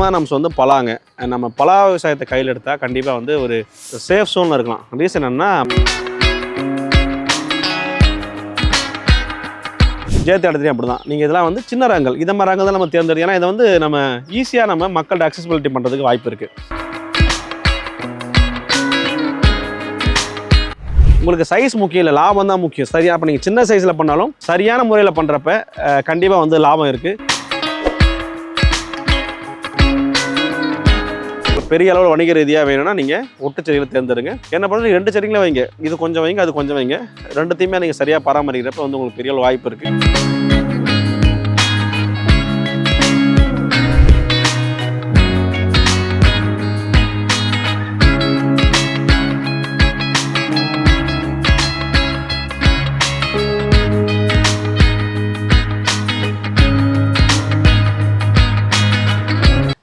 முக்கியமான அம்சம் வந்து பலாங்க நம்ம பலா விவசாயத்தை கையில் எடுத்தால் கண்டிப்பாக வந்து ஒரு சேஃப் சோனில் இருக்கலாம். ரீசன் என்னன்னா ஜெயத்த இடத்துலையும் அப்படி தான் நீங்கள் இதெல்லாம் வந்து சின்ன ரகங்கள். இதை மாதிரி ரகங்கள் தான் நம்ம தேர்ந்தெடுக்கும் ஏன்னா இதை வந்து நம்ம ஈஸியாக நம்ம மக்கள்கிட்ட அக்சசிபிலிட்டி பண்ணுறதுக்கு வாய்ப்பு இருக்குது உங்களுக்கு சைஸ் முக்கியம் இல்லை லாபம் தான் முக்கியம். சரியா? அப்போ நீங்கள் சின்ன சைஸில் பண்ணாலும் சரியான முறையில் பண்ணுறப்ப கண்டிப்பாக வந்து லாபம் இருக்குது பெரிய அளவில் வணிக ரீதியாக வேணும்னா நீங்கள் ஒட்டு செடிகளை தேர்ந்தெடுங்க. என்ன பண்ணுறது ரெண்டு செடிகளை வைங்க. இது கொஞ்சம் வைங்க அது கொஞ்சம் வைங்க. ரெண்டுத்தையுமே நீங்கள் சரியாக பராமரிக்கிறப்ப வந்து உங்களுக்கு பெரிய அளவு வாய்ப்பு இருக்குது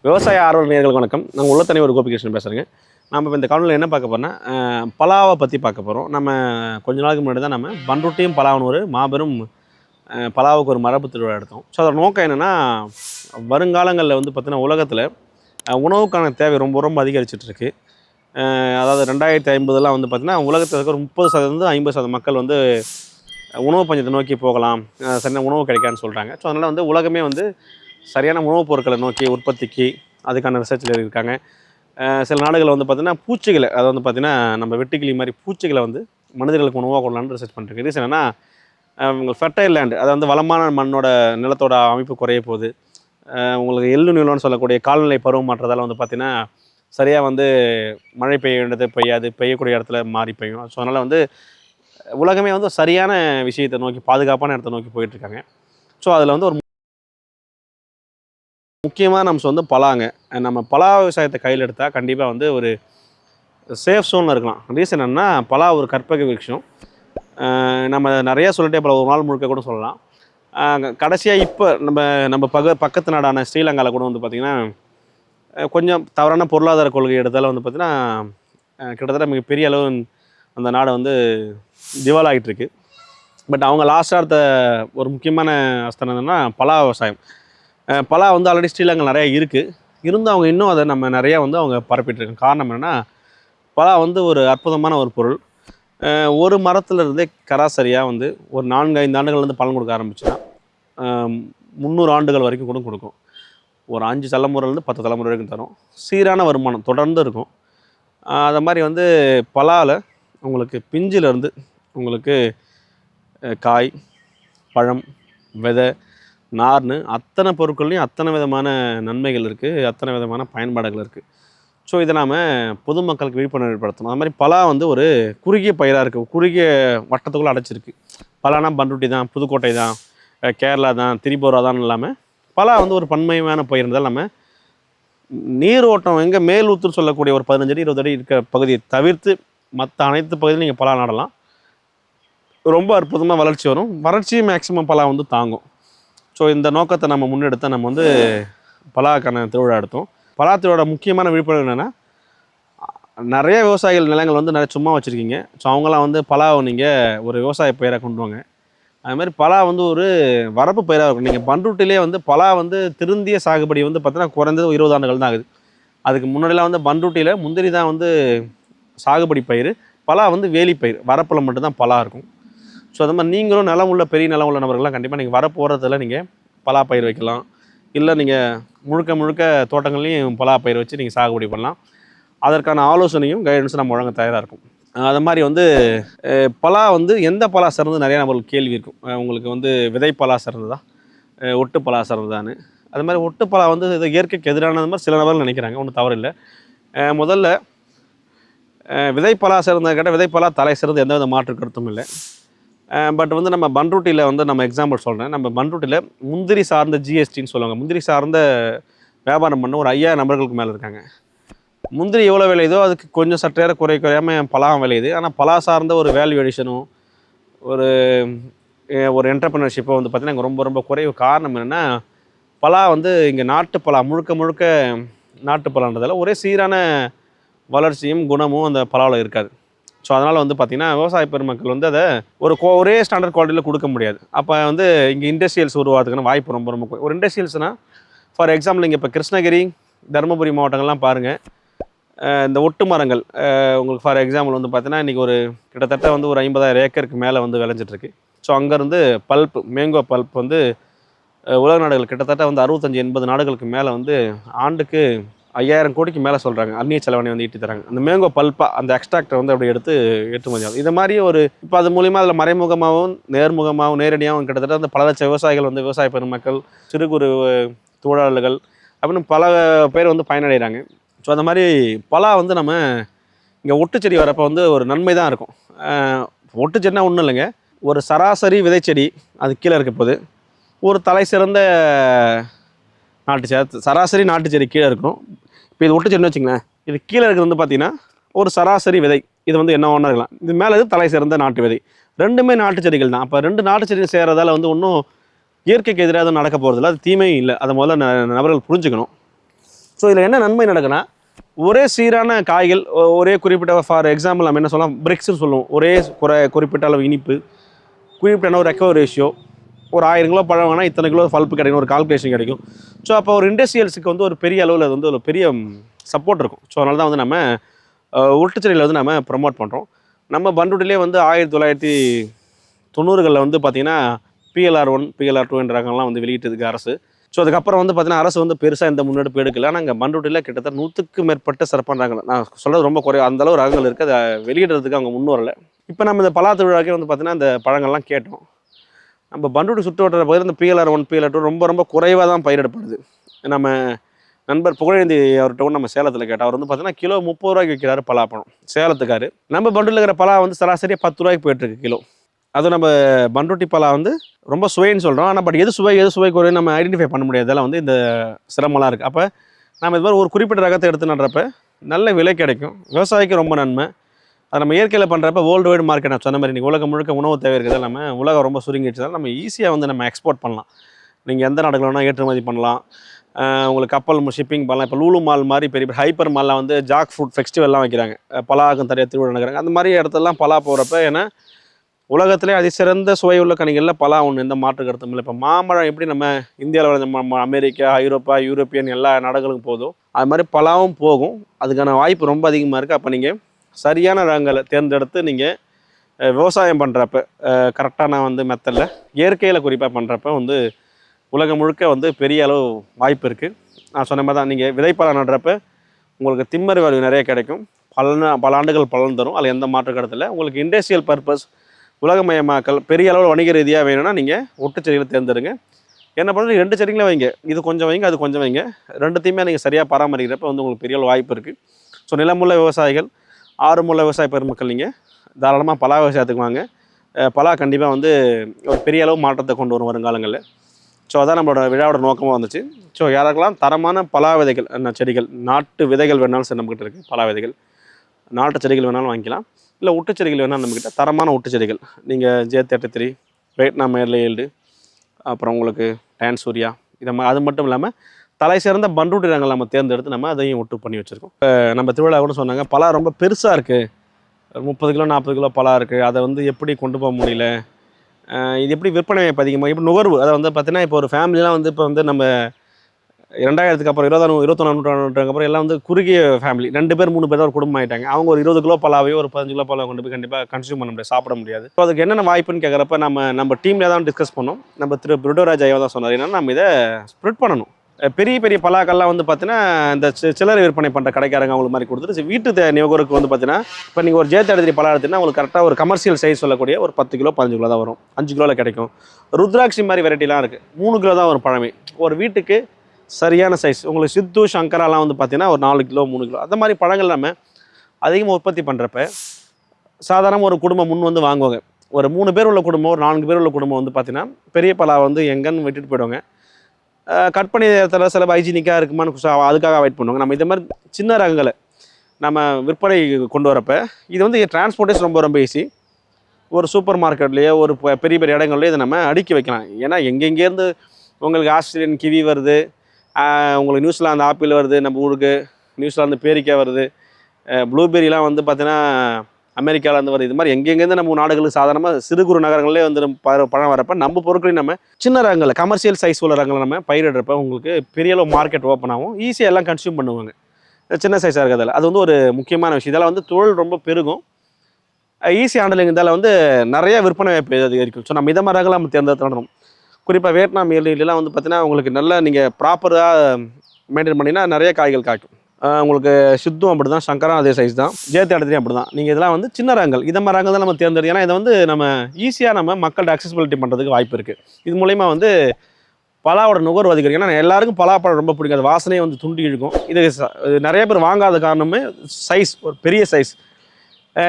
விவசாய ஆர்வல் நேர்களுக்கு வணக்கம். நாங்கள் உள்ள தனி ஒரு கோபிகிருஷ்ணன் பேசுகிறேங்க நம்ம இப்போ இந்த காணொலியில் என்ன பார்க்க போகிறோம்னா பலாவை பற்றி பார்க்க போகிறோம் நம்ம கொஞ்ச நாளுக்கு முன்னாடி தான் நம்ம பண்ருட்டியும் பலாவன் ஒரு மாபெரும் பலாவுக்கு ஒரு மரபு திருவிழா எடுத்தோம். ஸோ அதோட நோக்கம் என்னென்னா வருங்காலங்களில் வந்து பார்த்திங்கன்னா உலகத்தில் உணவுக்கான தேவை ரொம்ப ரொம்ப அதிகரிச்சிட்ருக்கு அதாவது ரெண்டாயிரத்தி ஐம்பதுலாம் வந்து பார்த்திங்கன்னா உலகத்தில் இருக்கிற முப்பது சதவீதம் ஐம்பது சதவீதம் மக்கள் வந்து உணவு பஞ்சத்தை நோக்கி போகலாம். சரியான உணவு கிடைக்காதுன்னு சொல்கிறாங்க ஸோ அதனால் வந்து உலகமே வந்து சரியான உணவுப் பொருட்களை நோக்கி உற்பத்திக்கு அதுக்கான ரிசர்ச்சில் இருக்காங்க. சில நாடுகளில் வந்து பார்த்திங்கன்னா பூச்சிகளை அதை வந்து பார்த்திங்கன்னா நம்ம வெட்டுக்கிளி மாதிரி பூச்சிகளை வந்து மனிதர்களுக்கு உணவாக கொள்ளலாம்னு ரிசர்ச் பண்ணிருக்கு ரீசன் என்னன்னா அஹ் உங்களுக்கு ஃபெர்டைல் லேண்டு அதை வந்து வளமான மண்ணோட நிலத்தோட அமைப்பு குறைய போகுது. உங்களுக்கு எள்ளு நிலம்னு சொல்லக்கூடிய கால்நிலை பருவம் மாற்றதால் வந்து பார்த்திங்கன்னா சரியாக வந்து மழை பெய்ய வேண்டியது பெய்யாது பெய்யக்கூடிய இடத்துல மாறி பெய்யும். ஸோ அதனால் வந்து உலகமே வந்து சரியான விஷயத்தை நோக்கி பாதுகாப்பான இடத்தை நோக்கி போயிட்டுருக்காங்க ஸோ அதில் வந்து ஒரு முக்கியமாக நம்ம வந்து பலாங்க. நம்ம பலா விவசாயத்தை கையில் எடுத்தால் கண்டிப்பாக வந்து ஒரு சேஃப் சோனில் இருக்கலாம். ரீசன் என்னென்னா பலா ஒரு கற்பக விருட்சம். நம்ம நிறையா சொல்லிட்டே பல ஒரு நாள் முழுக்க கூட சொல்லலாம். கடைசியாக இப்போ நம்ம நம்ம பக பக்கத்து நாடான ஸ்ரீலங்காவில் கூட வந்து பார்த்திங்கன்னா கொஞ்சம் தவறான பொருளாதார கொள்கை எடுத்தாலும் வந்து பார்த்திங்கன்னா கிட்டத்தட்ட மிகப்பெரிய அளவு அந்த நாடை வந்து திவாலாகிட்டு இருக்கு. பட் அவங்க லாஸ்ட்டாக எடுத்த ஒரு முக்கியமான அஸ்தனம் என்னன்னா பலா விவசாயம். பலா வந்து ஆல்ரெடி ஸ்ரீலங்கா நிறையா இருக்குது இருந்தும் அவங்க இன்னும் அதை நம்ம நிறையா வந்து அவங்க பரப்பிட்டுருக்காங்க. காரணம் என்னன்னா பலா வந்து ஒரு அற்புதமான ஒரு பொருள். ஒரு மரத்துலேருந்தே கராசரியாக வந்து ஒரு நான்கு ஐந்து ஆண்டுகள்லேருந்து பலன் கொடுக்க ஆரம்பிச்சுன்னா முந்நூறு ஆண்டுகள் வரைக்கும் கூட கொடுக்கும். ஒரு அஞ்சு தலைமுறையிலேருந்து பத்து தலைமுறை வரைக்கும் தரும். சீரான வருமானம் தொடர்ந்து இருக்கும். அதை மாதிரி வந்து பலாவில் உங்களுக்கு பிஞ்சிலேருந்து உங்களுக்கு காய் பழம் விதை நார்னு அத்தனை பொருட்கள்லையும் அத்தனை விதமான நன்மைகள் இருக்குது அத்தனை விதமான பயன்பாடுகள் இருக்குது ஸோ இதை நாம் பொதுமக்களுக்கு விழிப்புணர்வு ஏற்படுத்தணும் அது மாதிரி பலா வந்து ஒரு குறுகிய பயிராக இருக்குது குறுகிய வட்டத்துக்குள்ளே அடைச்சிருக்கு. பலானா பண்ருட்டி தான் புதுக்கோட்டை தான் கேரளா தான் திரிபுரா தான் இல்லாமல் பலா வந்து ஒரு பன்மையான பயிர் இருந்தால் நம்ம நீரோட்டம் எங்கே மேலூத்துன்னு சொல்லக்கூடிய ஒரு பதினஞ்சு அடி இருபது அடி இருக்கிற பகுதியை தவிர்த்து மற்ற அனைத்து பகுதியிலும் நீங்கள் பலா நடலாம். ரொம்ப அற்புதமாக வளர்ச்சி வரும். வறட்சியும் மேக்ஸிமம் பலா வந்து தாங்கும். ஸோ இந்த நோக்கத்தை நம்ம முன்னெடுத்து நம்ம வந்து பலாக்கான திருவிழா எடுத்தோம். பலா திருவிழா முக்கியமான விழிப்புணர்வு என்னென்னா நிறைய விவசாயிகள் நிலங்கள் வந்து நிறைய சும்மா வச்சுருக்கீங்க. ஸோ அவங்களாம் வந்து பலாவை நீங்கள் ஒரு விவசாய பயிரை கொண்டு வாங்க. அதுமாதிரி பலா வந்து ஒரு வரப்பு பயிராக இருக்கும். நீங்கள் பண்ருட்டிலே வந்து பலா வந்து திருந்திய சாகுபடி வந்து பார்த்தீங்கன்னா குறைந்தது இருபது ஆண்டுகள் தான் ஆகுது. அதுக்கு முன்னாடிலாம் வந்து பண்ருட்டியில் முந்திரி தான் வந்து சாகுபடி பயிர் பலா வந்து வேலி பயிர் வரப்பில் மட்டும்தான் பலா இருக்கும். ஸோ அது மாதிரி நீங்களும் நிலம் உள்ள பெரிய நிலம் உள்ள நபர்கள்லாம் கண்டிப்பாக நீங்கள் வரப்போகிறதில் நீங்கள் பலா பயிர் வைக்கலாம். இல்லை நீங்கள் முழுக்க முழுக்க தோட்டங்கள்லையும் பலா பயிர் வச்சு நீங்கள் சாகுபடி பண்ணலாம். அதற்கான ஆலோசனையும் கைடன்ஸும் நம்ம வழங்க தயாராக இருக்கும். அது மாதிரி வந்து பலா வந்து எந்த பலா சிறந்து நிறையா நம்மளுக்கு கேள்வி இருக்கும். உங்களுக்கு வந்து விதை பலா சிறந்ததா? ஒட்டு பலா சிறந்ததான்னு. அது மாதிரி ஒட்டு பலா வந்து இது இயற்கைக்கு எதிரானது மாதிரி சில நபர்கள் நினைக்கிறாங்க. ஒன்றும் தவறில்லை. இல்லை முதல்ல விதை பலா சிறந்த கேட்டால் விதை பலா தலை சிறந்து எந்த வித மாற்று கருத்தும் இல்லை. பட் வந்து நம்ம பன்ரூட்டியில் வந்து நம்ம எக்ஸாம்பிள் சொல்கிறேன் நம்ம பன்ரூட்டியில் முந்திரி சார்ந்த ஜிஎஸ்டின்னு சொல்லுவாங்க. முந்திரி சார்ந்த வியாபாரம் பண்ண ஒரு ஐயாயிரம் நபர்களுக்கு மேலே இருக்காங்க. முந்திரி எவ்வளோ விளையுதோ அதுக்கு கொஞ்சம் சற்றேற குறை குறையாமல் பலாவும் விளையுது. ஆனால் பலா சார்ந்த ஒரு வேல்யூ அடிஷனும் ஒரு ஒரு என்டர்பிரினர்ஷிப்போ வந்து பார்த்திங்கன்னா ரொம்ப ரொம்ப குறைவு காரணம் என்னென்னா பலா வந்து இங்கே நாட்டு பலா முழுக்க முழுக்க நாட்டு பலான்றதால ஒரே சீரான வளர்ச்சியும் குணமும் அந்த பலாவில் இருக்காது. ஸோ அதனால் வந்து பார்த்திங்கன்னா விவசாய பெருமக்கள் வந்து அதை ஒரு கோ ஒரே ஸ்டாண்டர்ட் குவாலிட்டியில் கொடுக்க முடியாது. அப்போ வந்து இங்கே இண்டஸ்ட்ரியல்ஸ் உருவாகிறதுக்கான வாய்ப்பு ரொம்ப ரொம்ப ஒரு இண்டஸ்ட்ரியல்ஸ்னால் ஃபார் எக்ஸாம்பிள் இங்கே இப்போ கிருஷ்ணகிரி தருமபுரி மாவட்டங்கள்லாம் பாருங்கள் இந்த ஒட்டு மரங்கள் உங்களுக்கு ஃபார் எக்ஸாம்பிள் வந்து பார்த்தீங்கன்னா இன்றைக்கி ஒரு கிட்டத்தட்ட வந்து ஒரு ஐம்பதாயிரம் ஏக்கருக்கு மேலே வந்து விளைஞ்சிட்ருக்கு. ஸோ அங்கேருந்து பல்ப் மேங்கோ பல்ப் வந்து உலக நாடுகள் கிட்டத்தட்ட வந்து அறுபத்தஞ்சு எண்பது நாடுகளுக்கு மேலே வந்து ஆண்டுக்கு ஐயாயிரம் கோடிக்கு மேலே சொல்கிறாங்க அந்நிய செலவணி வந்து ஈட்டி தராங்க. அந்த மேங்கோ பல்பா அந்த எக்ஸ்ட்ராக்டரை வந்து அப்படி எடுத்து ஏற்றுமதி ஆகும் இது மாதிரி ஒரு இப்போ அது மூலிமா அதில் மறைமுகமாகவும் நேர்முகமாகவும் நேரடியாகவும் கிட்டத்தட்ட அந்த பல லட்ச விவசாயிகள் வந்து விவசாய பெருமக்கள் சிறு குறு தொழிலாளர்கள் அப்படின்னு பல பேர் வந்து பயனடைகிறாங்க. ஸோ அந்த மாதிரி பலா வந்து நம்ம இங்கே ஒட்டுச்செடி வரப்போ வந்து ஒரு நன்மை தான் இருக்கும். ஒட்டுச்செடினா ஒன்றும் இல்லைங்க. ஒரு சராசரி விதைச்செடி அது கீழே இருக்க போது ஒரு தலை சிறந்த நாட்டு சேர சராசரி நாட்டு செடி கீழே இருக்கும். இப்போ இது ஒட்டுச்செடின்னு வச்சுங்களேன். இது கீழே இருக்கிறது வந்து பார்த்தீங்கன்னா ஒரு சராசரி விதை. இது வந்து என்ன ஒன்றா இருக்கலாம். இது மேலே இது தலை சிறந்த நாட்டு விதை. ரெண்டுமே நாட்டு செடிகள் தான். அப்போ ரெண்டு நாட்டு செடிகள் சேர்றதால வந்து ஒன்றும் இயற்கைக்கு எதிராக எதுவும் நடக்க போகிறதில்ல அது தீமையும் இல்லை. அதை முதல்ல நபர்கள் புரிஞ்சுக்கணும். ஸோ இதில் என்ன நன்மை நடக்குன்னா ஒரே சீரான காய்கள் ஒ- ஒரே குறிப்பிட்ட ஃபார் எக்ஸாம்பிள் நம்ம என்ன சொல்லலாம் பிரிக்ஸ்னு சொல்லுவோம். ஒரே குறை குறிப்பிட்ட அளவு இனிப்பு குறிப்பிட்ட ஒரு ரெக்கவர் ரேஷியோ ஒரு ஆயிரம் கிலோ பழம் வேணால் இத்தனை கிலோ பல்ப்பு கிடைக்கும் ஒரு கால்குலேஷன் கிடைக்கும். ஸோ அப்போ ஒரு இண்டஸ்ட்ரியல்ஸுக்கு வந்து ஒரு பெரிய அளவில் அது வந்து ஒரு பெரிய சப்போர்ட் இருக்கும். ஸோ அதனால தான் வந்து நம்ம உருட்டுச்செடியில் வந்து நம்ம ப்ரமோட் பண்ணுறோம் நம்ம பண்ருட்டிலே வந்து ஆயிரத்தி தொள்ளாயிரத்தி தொண்ணூறுகளில் வந்து பார்த்திங்கன்னா பிஎல்ஆர் ஒன் பிஎல்ஆர் டூ என்ற ரகம்லாம் வந்து வெளியிட்டதுக்கு அரசு. ஸோ அதுக்கப்புறம் வந்து பார்த்திங்கன்னா அரசு வந்து பெருசாக எந்த முன்னெடுப்பு எடுக்கல. ஆனால் இங்கே பண்ருட்டியில் கிட்டத்தட்ட நூற்றுக்கு மேற்பட்ட சிறப்பான ரகங்கள். நான் சொல்கிறது ரொம்ப குறைவு அந்த அளவு ரகங்கள் இருக்குது அதை வெளியிடுறதுக்கு அவங்க முன் வரல. இப்போ நம்ம இந்த பலா திருவிழாக்கே வந்து பார்த்திங்கன்னா இந்த பழங்கள்லாம் கேட்டோம். நம்ம பண்டுட்டி சுற்று வட்டார பகுதியில் இந்த பிஎல்ஆர் ஒன் பிஎல்ஆர் டூ ரொம்ப ரொம்ப குறைவாக தான் பயிரிடப்படுது. நம்ம நண்பர் புகழேந்தி அவர்கிட்ட கூட நம்ம சேலத்தில் கேட்டோம் அவர் வந்து பார்த்தீங்கன்னா கிலோ முப்பது ரூபாய்க்கு விற்கிறாரு பலாப்பழம் சேலத்துக்காரு. நம்ம பண்டுல இருக்கிற பலா வந்து சராசரியாக பத்து ரூபாய்க்கு போயிட்டுருக்கு கிலோ. அதுவும் நம்ம பண்ருட்டி பலா வந்து ரொம்ப சுவைன்னு சொல்கிறோம் ஆனால் பட் எது சுவை எது சுவை குறையும் நம்ம ஐடென்டிஃபை பண்ண முடியாது. அதெல்லாம் வந்து இந்த சிரமலாம் இருக்குது அப்போ நம்ம இது மாதிரி ஒரு குறிப்பிட்ட ரகத்தை எடுத்து நடுறப்ப நல்ல விலை கிடைக்கும். விவசாயிக்கு ரொம்ப நன்மை. அது நம்ம இயற்கையில் பண்ணுறப்ப வேர்ல்டு வைடு மார்க்கெட் நான் சொன்ன மாதிரி இன்றைக்கி உலகம் முழுக்க உணவு தேவை இருக்கிறது நம்ம உலகம் ரொம்ப சுருங்கிடுச்சதால் நம்ம ஈஸியாக வந்து நம்ம எக்ஸ்போர்ட் பண்ணலாம். நீங்கள் எந்த நாடுகள் வேணால் ஏற்றுமதி பண்ணலாம். உங்களுக்கு கப்பல் ஷிப்பிங் பண்ணலாம் இப்போ லூலு மால் மாதிரி பெரிய பெரிய ஹைப்பர் மால்லாம் வந்து ஜாக் ஃப்ரூட் ஃபெஸ்டிவல்லாம் வைக்கிறாங்க. பலாக்கும் தரைய திருவிழா நடக்கிறாங்க. அந்த மாதிரி இடத்துலலாம் பலா போகிறப்ப ஏன்னா உலகத்திலே அதிசிறந்த சுவை உள்ள கனிகளில் பலா ஒன்று எந்த மாற்று கருத்தும் இல்லை. இப்போ மாம்பழம் எப்படி நம்ம இந்தியாவில் விளைஞ்ச அமெரிக்கா ஐரோப்பா யூரோப்பியன் எல்லா நாடுகளுக்கும் போதும் அது மாதிரி பலாவும் போகும். அதுக்கான வாய்ப்பு ரொம்ப அதிகமாக இருக்குது அப்போ நீங்கள் சரியான ரகங்களை தேர்ந்தெடுத்து நீங்கள் விவசாயம் பண்ணுறப்ப கரெக்டான வந்து மெத்தடில் இயற்கையில் குறிப்பாக பண்ணுறப்ப வந்து உலகம் முழுக்க வந்து பெரிய அளவு வாய்ப்பு இருக்குது நான் சொன்ன மாதிரி தான் நீங்கள் விதைப்பழம் நடுறப்ப உங்களுக்கு திம்மறி வேல்யூ நிறைய கிடைக்கும். பல பல ஆண்டுகள் பலன் தரும். அதில் எந்த மாற்று கருத்து உங்களுக்கு இண்டஸ்ட்ரியல் பர்பஸ் உலகமயமாக்கல் பெரிய அளவில் வணிக ரீதியாக வேணும்னா நீங்கள் ஒட்டு செடிகளை தேர்ந்தெடுங்க. என்ன பண்ணுறது ரெண்டு செடிகளும் வைங்க. இது கொஞ்சம் வைங்க அது கொஞ்சம் வைங்க. ரெண்டுத்தையுமே நீங்கள் சரியாக பராமரிக்கிறப்ப வந்து உங்களுக்கு பெரிய அளவு வாய்ப்பு இருக்குது ஸோ நிலமுள்ள விவசாயிகள் ஆறுமுள்ள விவசாய பெருமக்கள் நீங்கள் தாராளமாக பலா விவசாயத்துக்கு வாங்க. பலா கண்டிப்பாக வந்து ஒரு பெரிய அளவு மாற்றத்தை கொண்டு வரும் வருங்காலங்களில். ஸோ அதான் நம்மளோட விழாவோட நோக்கமாக வந்துச்சு. ஸோ யாருக்கெல்லாம் தரமான பலா விதைகள் என்ன செடிகள் நாட்டு விதைகள் வேணாலும் சரி நம்மக்கிட்ட இருக்குது பலா விதைகள். நாட்டு செடிகள் வேணாலும் வாங்கிக்கலாம். இல்லை ஒட்டு செடிகள் வேணாலும் நம்மக்கிட்ட தரமான ஒட்டு செடிகள். நீங்கள் ஜே தேர்ட்டி த்ரீ வியட்நாம் ஏழு ஏழு அப்புறம் உங்களுக்கு டயன் சூர்யா இதை அது மட்டும் இல்லாமல் தலை சிறந்த பண்ருட்டி ரகங்கள் நம்ம தேர்ந்தெடுத்து நம்ம அதையும் ஒட்டு பண்ணி வச்சுருக்கோம். இப்போ நம்ம திருவிழா கூட சொன்னாங்க பலா ரொம்ப பெருசாக இருக்குது முப்பது கிலோ நாற்பது கிலோ பலா இருக்குது அதை வந்து எப்படி கொண்டு போக முடியல? இது எப்படி விற்பனை வாய்ப்பு அதிகமாக இப்போ நுகர்வு அதை வந்து பார்த்தீங்கன்னா இப்போ ஒரு ஃபேமிலிலாம் வந்து இப்போ வந்து நம்ம ரெண்டாயிரத்துக்கு அப்புறம் இருபதாம் இருபத்தொன்னாம் நூற்றாண்டுக்கு அப்புறம் எல்லாம் வந்து குறுகிய ஃபேமிலி ரெண்டு பேர் மூணு பேர் தான் ஒரு குடும்பம் ஆகிட்டாங்க அவங்க ஒரு இருபது கிலோ பலாவையோ ஒரு பதினஞ்சு கிலோ பலாவை கொண்டு போய் கண்டிப்பாக கன்சியூம் பண்ண முடியாது சாப்பிட முடியாது. ஸோ அதுக்கு என்னென்ன வாய்ப்புன்னு கேட்குறப்ப நம்ம நம்ம டீமில் தான் டிஸ்கஸ் பண்ணோம். நம்ம திரு பிருடோராஜ் ஐயா தான் சொன்னார். ஏன்னா நம்ம இதை ஸ்ப்ரெட் பண்ணணும். பெரிய பெரிய பலாக்கள்லாம் வந்து பார்த்தீங்கன்னா இந்த சி- சில்லறை விற்பனை பண்ணுற கடைக்காரங்க அவங்களுக்கு மாதிரி கொடுத்துட்டு வீட்டு தே- வந்து பார்த்தீங்கன்னா இப்போ நீங்கள் ஒரு ஜேத்து எடுத்து பழம் எடுத்தீங்கன்னா உங்களுக்கு கரெக்டாக ஒரு கமர்ஷியல் சைஸ் சொல்லக்கூடிய ஒரு பத்து கிலோ பதினஞ்சு கிலோ தான் வரும். அஞ்சு கிலோவில் கிடைக்கும். ருத்ராட்சி மாதிரி வெரைட்டிலாம் இருக்குது மூணு கிலோ தான் வரும் பழமே. ஒரு வீட்டுக்கு சரியான சைஸ் உங்களுக்கு சித்து சங்கராலாம் வந்து பார்த்தீங்கன்னா ஒரு நாலு கிலோ மூணு கிலோ. அந்த மாதிரி பழங்கள் நம்ம அதிகமாக உற்பத்தி பண்ணுறப்ப சாதாரண ஒரு குடும்பம் முன் வந்து வாங்குவாங்க. ஒரு மூணு பேர் உள்ள குடும்பம் ஒரு நான்கு பேர் உள்ள குடும்பம் வந்து பார்த்தீங்கன்னா பெரிய பலா வந்து எங்கன்னு விட்டுட்டு போயிடுவாங்க. கட் பண்ணி தர சில ஹைஜீனிக்காக இருக்குமான்னு அதுக்காக அவாய்ட் பண்ணுவாங்க. நம்ம இதே மாதிரி சின்ன ரகங்களை நம்ம விற்பனை கொண்டு வரப்ப இது வந்து டிரான்ஸ்போர்ட்டேஷன் ரொம்ப ரொம்ப ஈஸி ஒரு சூப்பர் மார்க்கெட்லேயோ ஒரு பெரிய பெரிய இடங்கள்லையோ இதை நம்ம அடுக்கி வைக்கலாம். ஏன்னா எங்கெங்கேருந்து உங்களுக்கு ஆஸ்திரேலியன் கிவி வருது உங்களுக்கு நியூசிலாந்து ஆப்பிள் வருது நம்ம ஊருக்கு நியூசிலாந்து பேரிக்காய் வருது ப்ளூபெரிலாம் வந்து பார்த்தீங்கன்னா அமெரிக்காவிலேருந்து வருது இது மாதிரி எங்கெங்கேருந்து நம்ம நாடுகளுக்கு சாதாரணமாக சிறு குறு நகரங்களே வந்து ப- பழம் வரப்ப நம்ம பொருட்களையும் நம்ம சின்ன ரகங்களில் கமர்ஷியல் சைஸ் உள்ள ரகங்களை நம்ம பயிரிடுறப்ப உங்களுக்கு பெரிய அளவு மார்க்கெட் ஓப்பன் ஆகும். ஈஸியாக எல்லாம் கன்சியூம் பண்ணுவாங்க. சின்ன சைஸாக இருக்கிறதால. அது வந்து ஒரு முக்கியமான விஷயம். இதெல்லாம் வந்து தொழில் ரொம்ப பெருகும். ஈஸி ஹேண்டலிங் இதால் வந்து நிறைய விற்பனை வாய்ப்பு அதிகரிக்கும். ஸோ நம்ம இதை மாதிரி ரகங்களை நம்ம தேர்ந்தெடுத்துடணும் குறிப்பாக வியட்நாம் ஏரியிலாம் வந்து பார்த்திங்கன்னா உங்களுக்கு நல்லா நீங்கள் ப்ராப்பராக மெயின்டைன் பண்ணினா நிறைய காய்கள் காய்க்கும். உங்களுக்கு சித்தும் அப்படி தான் சங்கரம் அதே சைஸ் தான். ஜேத்தி இடத்துலையும் அப்படி தான் நீங்கள் இதெல்லாம் வந்து சின்ன ரகங்கள். இதை மாதிரி ரகங்கள் தான் நம்ம தேர்ந்தெடுக்கும் ஏன்னா இதை வந்து நம்ம ஈஸியாக நம்ம மக்கள்கிட்ட அக்சசிபிலிட்டி பண்ணுறதுக்கு வாய்ப்பு இருக்குது இது மூலயமா வந்து பலாவோட நுகர்வு அதிகரிக்கும். ஏன்னா எல்லாருக்கும் பலாப்பழம் ரொம்ப பிடிக்கும். அது வாசனையே வந்து துண்டி இழுக்கும். இது நிறைய பேர் வாங்காத காரணமே சைஸ் ஒரு பெரிய சைஸ்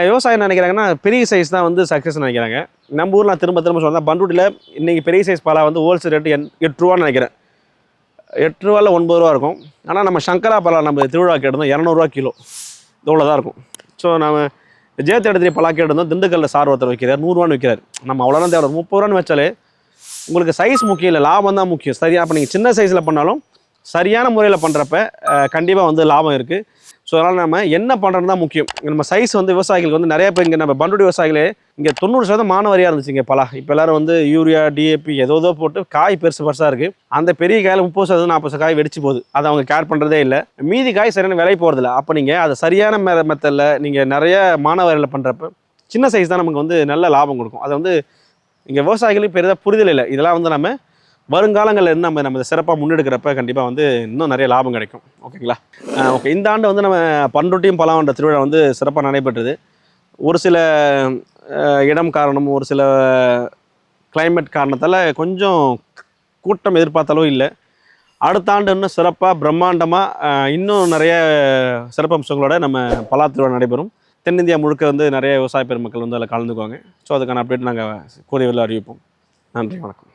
விவசாயம் நினைக்கிறாங்கன்னா பெரிய சைஸ் தான் வந்து சக்ஸஸ் நினைக்கிறாங்க. நம்ம ஊரில் நான் திரும்ப திரும்ப சொன்னால் பண்ருட்டியில் இன்றைக்கி பெரிய சைஸ் பலா வந்து ஹோல்சேல் ரேட்டு எண் எட்டு ரூபான்னு நினைக்கிறேன். எட்டு ரூபாயில் ஒன்பது ரூபா இருக்கும். ஆனால் நம்ம சங்கரா பலா நம்ம திருவிழாக்கு எடுத்தோம் இரநூறுவா கிலோ. இவ்வளோ தான் இருக்கும். ஸோ நம்ம ஜேத்து இடத்துல பலா கேட்டிருந்தோம் திண்டுக்கல்ல சார் ஒருத்தர் வைக்கிறார் நூறுரூவான்னு விற்கிறார் நம்ம அவ்வளோதான் தேவை முப்பது ரூபான்னு வச்சாலே உங்களுக்கு சைஸ் முக்கியம் இல்லை லாபம் தான் முக்கியம். சரியா அப்போ நீங்கள் சின்ன சைஸில் பண்ணாலும் சரியான முறையில் பண்ணுறப்ப கண்டிப்பாக வந்து லாபம் இருக்குது ஸோ அதனால் நம்ம என்ன பண்ணுறது தான் முக்கியம் நம்ம சைஸ் வந்து விவசாயிகளுக்கு வந்து நிறைய பேர் இங்கே நம்ம பண்டுடி விவசாயிகளே இங்கே தொண்ணூறு சதவீதம் மானவரியாக இருந்துச்சு இங்கே பலா இப்போ எல்லாரும் வந்து யூரியா டிஏபி ஏதோ ஏதோ போட்டு காய் பெருசு பெருசாக இருக்குது அந்த பெரிய காயில் முப்பது சதவீதம் நாற்பது காய் வெடிச்சு போகுது. அதை அவங்க கேர் பண்ணுறதே இல்லை. மீதி காய் சரியான விலை போகிறதில்ல அப்போ நீங்கள் அதை சரியான மெ மெத்தடில் நீங்கள் நிறைய மானவரியில் பண்ணுறப்ப சின்ன சைஸ் தான் நமக்கு வந்து நல்ல லாபம் கொடுக்கும். அதை வந்து இங்கே விவசாயிகளுக்கு பெரிதாக புரிதல் இல்லை. இதெல்லாம் வந்து நம்ம வருங்காலங்களில் இருந்து நம்ம நம்ம சிறப்பாக முன்னெடுக்கிறப்ப கண்டிப்பாக வந்து இன்னும் நிறைய லாபம் கிடைக்கும். ஓகேங்களா? ஓகே. இந்த ஆண்டு வந்து நம்ம பண்ருட்டியும் பலாவன்ற திருவிழா வந்து சிறப்பாக நடைபெற்றது. ஒரு சில இடம் காரணம் ஒரு சில கிளைமேட் காரணத்தால் கொஞ்சம் கூட்டம் எதிர்பார்த்தாலும் இல்லை. அடுத்த ஆண்டு இன்னும் சிறப்பாக பிரம்மாண்டமாக இன்னும் நிறைய சிறப்பம்சங்களோட நம்ம பலா திருவிழா நடைபெறும். தென்னிந்தியா முழுக்க வந்து நிறைய விவசாய பெருமக்கள் வந்து அதில் கலந்துக்குவாங்க. ஸோ அதுக்கான அப்டேட் நாங்கள் கூடிய அறிவிப்போம். நன்றி வணக்கம்.